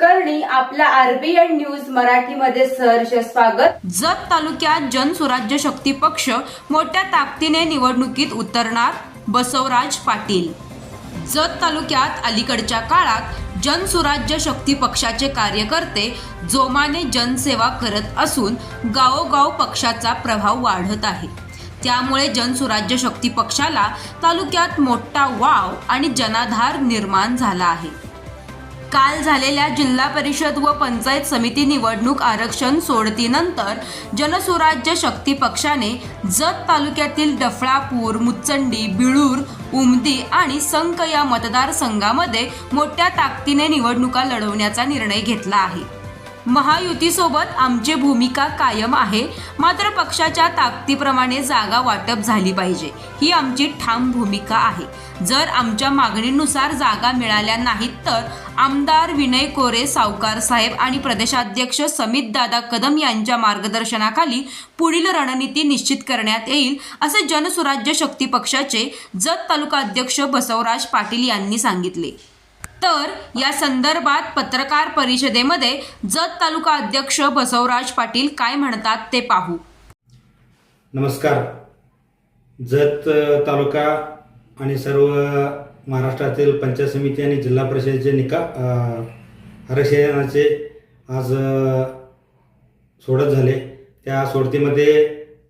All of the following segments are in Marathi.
कुलकर्णी आपला आरबीएन न्यूज मराठीमध्ये सहर्ष स्वागत. जत तालुक्यात जनसुराज्य शक्ती पक्ष मोठ्या ताकदीने निवडणुकीत उतरणार बसवराज पाटील. जत तालुक्यात अलीकडच्या काळात जनसुराज्य शक्ती पक्षाचे कार्यकर्ते जोमाने जनसेवा करत असून गावोगाव पक्षाचा प्रभाव वाढत आहे. त्यामुळे जनसुराज्य शक्ती पक्षाला तालुक्यात मोठा वाव आणि जनाधार निर्माण झाला आहे. काल झालेल्या जिल्हा परिषद व पंचायत समिती निवडणूक आरक्षण सोडतीनंतर जनसुराज्य शक्ती पक्षाने जत तालुक्यातील डफळापूर मुचंडी बिळूर उमदी आणि संक या मतदारसंघामध्ये मोठ्या ताकदीने निवडणुका लढवण्याचा निर्णय घेतला आहे. महायुतीसोबत आमची भूमिका कायम आहे. मात्र पक्षाच्या ताकदीप्रमाणे जागा वाटप झाली पाहिजे. ही आमची ठाम भूमिका आहे. जर आमच्या मागणीनुसार जागा मिळाल्या नाहीत तर आमदार विनय कोरे सावकार साहेब आणि प्रदेशाध्यक्ष समित दादा कदम यांच्या मार्गदर्शनाखाली पुढील रणनीती निश्चित करण्यात येईल असे जनसुराज्य शक्ती पक्षाचे जत तालुका अध्यक्ष बसवराज पाटील यांनी सांगितले. तर या संदर्भात पत्रकार परिषदेमध्ये जत तालुका अध्यक्ष बसवराज पाटील काय म्हणतात ते पाहू. नमस्कार. जत तालुका आणि सर्व महाराष्ट्रातील पंचायत समिती आणि जिल्हा परिषदेचे निका आरक्षणाचे आज सोडत झाले. त्या सोडतीमध्ये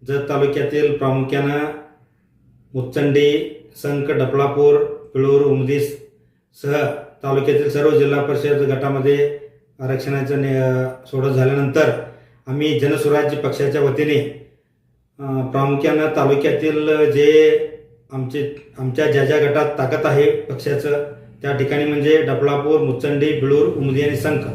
जत तालुक्यातील प्रामुख्यानं मुच्चंडी संक डपळापूर पिळूर उमदीस सह तालुक्यातील सर्व जिल्हा परिषद गटामध्ये आरक्षणाचं नि सोडत झाल्यानंतर आम्ही जनसुराज्य पक्षाच्या वतीने प्रामुख्यानं तालुक्यातील जे आमचे आमच्या ज्या ज्या गटात ताकद आहे पक्षाचं त्या ठिकाणी म्हणजे डपळापूर मुचंडी बिळूर उमदी आणि संख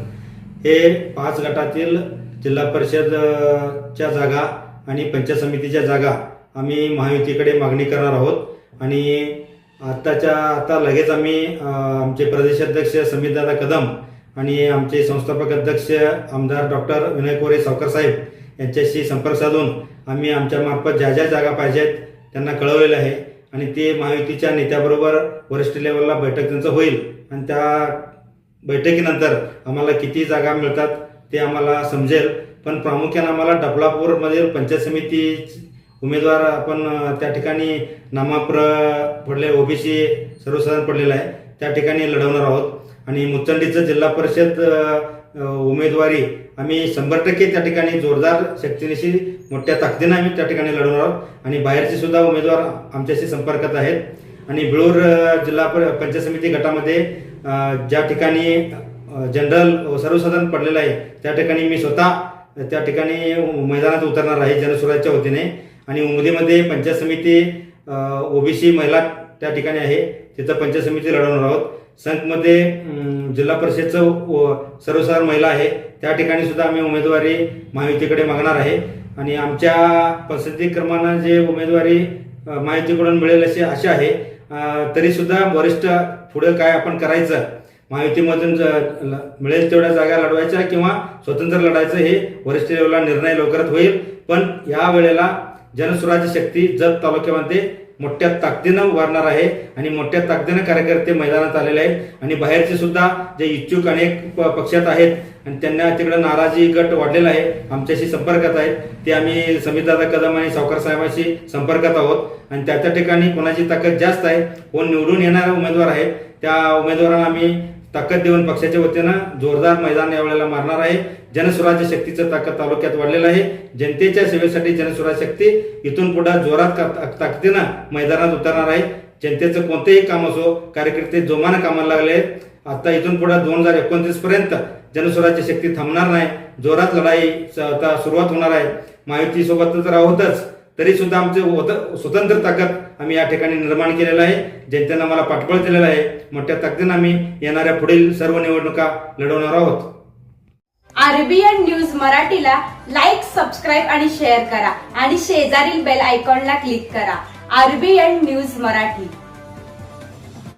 हे पाच गटातील जिल्हा परिषदच्या जागा आणि पंचायत समितीच्या जागा आम्ही महायुतीकडे मागणी करणार आहोत. आणि आत्ताच्या आता लगेच आम्ही आमचे प्रदेशाध्यक्ष समीरदादा कदम आणि आमचे संस्थापक अध्यक्ष आमदार डॉक्टर विनय कोरे सावकर साहेब यांच्याशी संपर्क साधून आम्ही आमच्यामार्फत ज्या ज्या जागा पाहिजेत त्यांना कळवलेलं आहे. आणि ते महायुतीच्या नेत्याबरोबर वरिष्ठ लेवलला बैठक त्यांचं होईल. आणि त्या बैठकीनंतर आम्हाला किती जागा मिळतात ते आम्हाला समजेल. पण प्रामुख्यानं आम्हाला डबलापूरमधील पंचायत समिती उमेदवार आपण त्या ठिकाणी नामाप्र पडले ओबीसी सर्वसाधारण पडलेला आहे. त्या ठिकाणी लढवणार आहोत. आणि मुचंडीचं जिल्हा परिषद उमेदवारी आम्ही शंभर टक्के त्या ठिकाणी जोरदार शक्तीनिशी मोठ्या ताकदीनं आम्ही त्या ठिकाणी लढवणार आहोत. आणि बाहेरचे सुद्धा उमेदवार आमच्याशी संपर्कात आहेत. आणि बिळूर जिल्हा पंचायत समिती गटामध्ये ज्या ठिकाणी जनरल सर्वसाधारण पडलेलं आहे त्या ठिकाणी मी स्वतः त्या ठिकाणी मैदानात उतरणार आहे जनसुराच्या वतीने. आणि उमदीमध्ये पंचायत समिती ओबीसी महिला त्या ठिकाणी आहे. तिथं पंचायत समिती लढवणार आहोत. संतमध्ये जिल्हा परिषदचं व सर्वसाधारण महिला आहे. त्या ठिकाणी सुद्धा आम्ही उमेदवारी महायुतीकडे मागणार आहे. आणि आमच्या पसंती क्रमानं जे उमेदवारी माहितीकडून महायुतीकडून मिळेल अशी आशा आहे. तरीसुद्धा वरिष्ठ पुढे काय आपण करायचं महायुतीमधून ज- ल- मिळेल तेवढ्या जागा लढवायच्या किंवा स्वतंत्र लढायचं हे वरिष्ठ लेवलला निर्णय लवकरात होईल. पण या वेळेला जनसुराज्य शक्ती जत तालुक्यामध्ये मोठ्या ताकदीनं वाढणार आहे आणि मोठ्या ताकदीनं कार्यकर्ते मैदानात आलेले आहेत. आणि बाहेरचे सुद्धा जे इच्छुक अनेक प- पक्षात आहेत आणि त्यांना तिकडे नाराजी गट वाढलेला आहे. आमच्याशी संपर्कात आहेत. ते आम्ही समितदादा कदम आणि सावकार साहेबांशी संपर्कात आहोत. आणि त्या त्या ठिकाणी कोणाची ताकद जास्त आहे कोण निवडून येणारा उमेदवार आहे त्या उमेदवारांना आम्ही ताकद देऊन पक्षाच्या वतीनं जोरदार मैदान यावेळेला मारणार आहे. जनस्वराज्य शक्तीचं ताकद तालुक्यात वाढलेलं आहे. जनतेच्या सेवेसाठी जनस्वराज्य शक्ती इथून पुढे जोरात ताकदीनं मैदानात उतरणार आहे. जनतेचं कोणतेही काम असो कार्यकर्ते जोमानं कामाला लागले आहेत. आता इथून पुढे दोन हजार एकोणतीस पर्यंत जनस्वराज्य शक्ती थांबणार नाही. जोरात लढाई आता सुरुवात होणार आहे. महायुती सोबत तर आहोतच तरी सुद्धा आमचे स्वतंत्र ताकद आम्ही या ठिकाणी निर्माण केलेलं आहे. जनतेनं मला पाठबळ दिलेलं आहे. मोठ्या ताकदीनं आम्ही येणाऱ्या पुढील सर्व निवडणुका लढवणार आहोत. आरबीएन न्यूज मराठीला लाईक सबस्क्राईब आणि शेअर करा. आणि शेजारील बेल आयकॉनला क्लिक करा. RBN news Marathi.